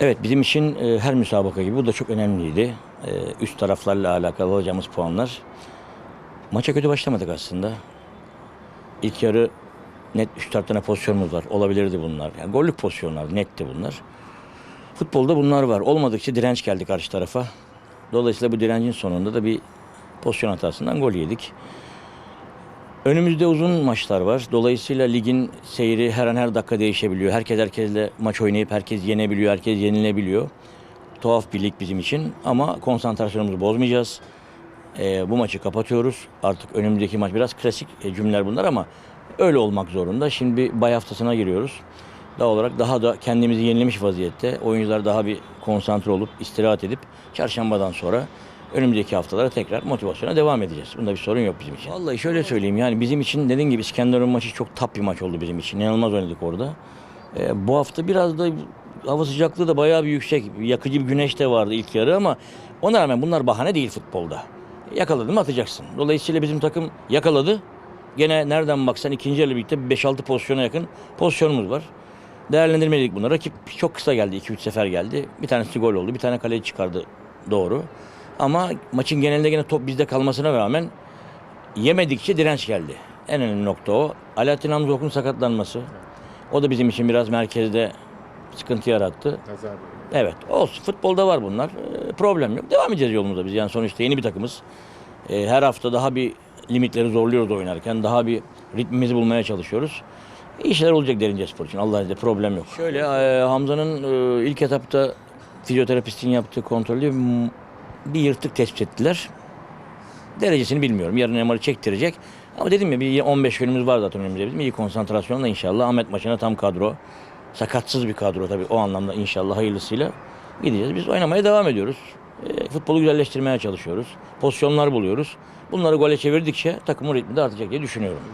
Evet bizim için e, her müsabaka gibi bu da çok önemliydi. E, üst taraflarla alakalı alacağımız puanlar. Maça kötü başlamadık aslında. İlk yarı net 3-4 tane pozisyonumuz var. Olabilirdi bunlar. Yani gollük pozisyonlar netti bunlar. Futbolda bunlar var. Olmadıkça direnç geldi karşı tarafa. Dolayısıyla bu direncin sonunda da bir pozisyon hatasından gol yedik. Önümüzde uzun maçlar var. Dolayısıyla ligin seyri her an her dakika değişebiliyor. Herkes herkesle maç oynayıp herkes yenebiliyor, herkes yenilebiliyor. Tuhaf bir lig bizim için ama konsantrasyonumuzu bozmayacağız. Ee, bu maçı kapatıyoruz. Artık önümüzdeki maç biraz klasik e, cümleler bunlar ama öyle olmak zorunda. Şimdi bay haftasına giriyoruz. Daha olarak daha da kendimizi yenilemiş vaziyette. Oyuncular daha bir konsantre olup istirahat edip çarşambadan sonra önümüzdeki haftalara tekrar motivasyona devam edeceğiz. Bunda bir sorun yok bizim için. Vallahi şöyle söyleyeyim yani bizim için dediğim gibi İskenderun maçı çok tap bir maç oldu bizim için. İnanılmaz oynadık orada. Ee, bu hafta biraz da hava sıcaklığı da bayağı bir yüksek. Yakıcı bir güneş de vardı ilk yarı ama ona rağmen bunlar bahane değil futbolda. Yakaladın mı atacaksın. Dolayısıyla bizim takım yakaladı. Gene nereden baksan ikinci yarı birlikte 5-6 pozisyona yakın pozisyonumuz var. Değerlendirmedik bunu. Rakip çok kısa geldi. 2-3 sefer geldi. Bir tanesi gol oldu. Bir tane kaleci çıkardı. Doğru. Ama maçın genelinde gene top bizde kalmasına rağmen yemedikçe direnç geldi. En önemli nokta o. Alaaddin Hamzok'un sakatlanması. O da bizim için biraz merkezde sıkıntı yarattı. Evet olsun. Futbolda var bunlar. Ee, problem yok. Devam edeceğiz yolumuza biz. Yani sonuçta yeni bir takımız. Ee, her hafta daha bir limitleri zorluyoruz oynarken. Daha bir ritmimizi bulmaya çalışıyoruz. İyi şeyler olacak Derince Spor için. Allah'ın izniyle problem yok. Şöyle e, Hamza'nın e, ilk etapta fizyoterapistin yaptığı kontrolde m- bir yırtık tespit ettiler. Derecesini bilmiyorum. Yarın MR'ı çektirecek. Ama dedim ya bir 15 günümüz var zaten önümüzde bizim. İyi konsantrasyonla inşallah Ahmet maçına tam kadro. Sakatsız bir kadro tabii o anlamda inşallah hayırlısıyla gideceğiz. Biz oynamaya devam ediyoruz. E, futbolu güzelleştirmeye çalışıyoruz. Pozisyonlar buluyoruz. Bunları gole çevirdikçe takımın ritmi de artacak diye düşünüyorum.